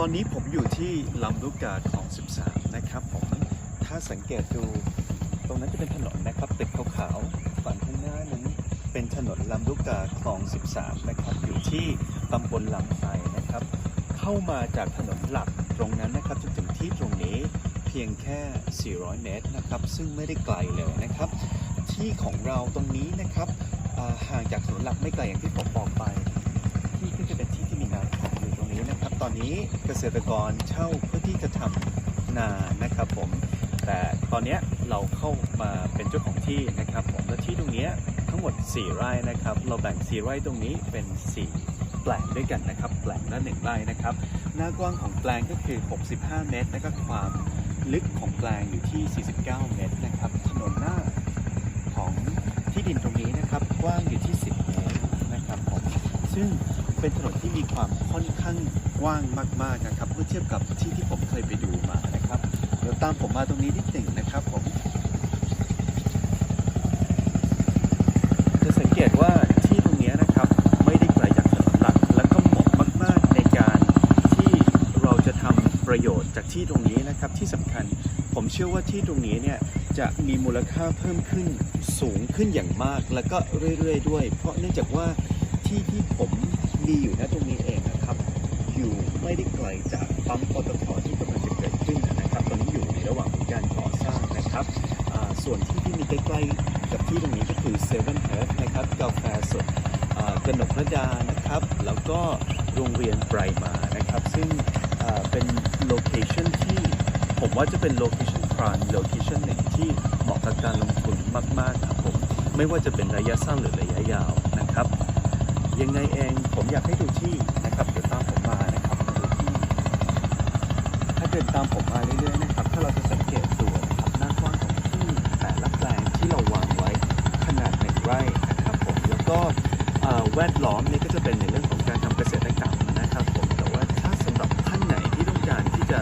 ตอนนี้ผมอยู่ที่ลำลูกกาคลอง 13 นะครับผม ถ้าสังเกตดูตรงนั้นจะเป็นถนนนะครับตึกขาวๆฝั่งข้างหน้านั้นเป็นถนนลำลูกกาคลอง 13 นะครับ อยู่ที่ตำบลลำไทยนะครับ เข้ามาจากถนนหลักตรงนั้นนะครับจนถึงที่ตรงนี้เพียงแค่ 400 เมตรนะครับ ซึ่งไม่ได้ไกลเลยนะครับ ที่ของเราตรงนี้นะครับห่างจากถนนหลักไม่ไกลอย่างที่ผมบอกไป อนนี้เกษตรกรเช่าเพื่อที่จะทำนานะครับผม แต่ตอนนี้เราเข้ามาเป็นเจ้าของที่นะครับผมและที่ตรงนี้ทั้งหมด 4 ไร่นะครับ เราแบ่ง 4 ไร่ตรงนี้เป็น 4 แปลงด้วยกันนะครับ แปลงละ1ไร่นะครับ หน้ากว้างของแปลงก็คือ 65 เมตร และก็ความลึกของแปลงอยู่ที่ 49 เมตรนะครับ ถนนหน้าของที่ดินตรงนี้นะครับ กว้างอยู่ที่ 10 เมตรนะครับผมซึ่ง เป็นถนนที่มีความค่อนข้างกว้างมากๆนะครับ เมื่อเทียบกับที่ที่ผมเคยไปดูมานะครับ เดี๋ยวตามผมมาตรงนี้นิดหนึ่งนะครับผม จะสังเกตว่าที่ตรงนี้นะครับไม่ได้ไกลจากถนนหลัก และก็เหมาะมาก ๆ ในการที่เราจะทำประโยชน์จากที่ตรงนี้นะครับที่สำคัญผมเชื่อว่าที่ตรงนี้เนี่ยจะมีมูลค่าเพิ่มขึ้นสูงขึ้นอย่างมาก แล้วก็เรื่อย ๆ ด้วย เพราะเนื่องจากว่าที่ที่ผม มีอยู่ณตรงนี้เองนะครับอยู่ไม่ได้ไกลจากปั๊มปตทที่กำลังจะเกิดขึ้นนะครับ ตอนนี้อยู่ในระหว่างการก่อสร้างนะครับส่วนที่ที่มีใกล้ๆกับที่ตรงนี้ก็คือเซเว่นเฮิร์นะครับกาแฟสดกนกระดานะครับ แล้วก็โรงเรียนไบรมานะครับ ซึ่งเป็นโลเคชันที่ผมว่าจะเป็นโลเคชันพรานโลเคชันหนึ่งที่เหมาะกับการลงทุนมากๆครับผม ไม่ว่าจะเป็นระยะสั้นหรือระยะยาวนะครับ ยังไงเองผมอยากให้ดูที่นะครับเดี๋ยวตามผมมานะครับดูที่ถ้าเดินตามผมมาเรื่อยๆนะครับ ถ้าเราจะสังเกตดูนะครับหน้ากว้างของที่แต่ละแปลงที่เราวางไว้ขนาดหนึ่งไร่นะครับผมแล้วก็แวดล้อมนี่ก็จะเป็นในเรื่องของการทำเกษตรกรรมนะครับผมแต่ว่าถ้าสำหรับท่านไหนที่ต้องการที่จะ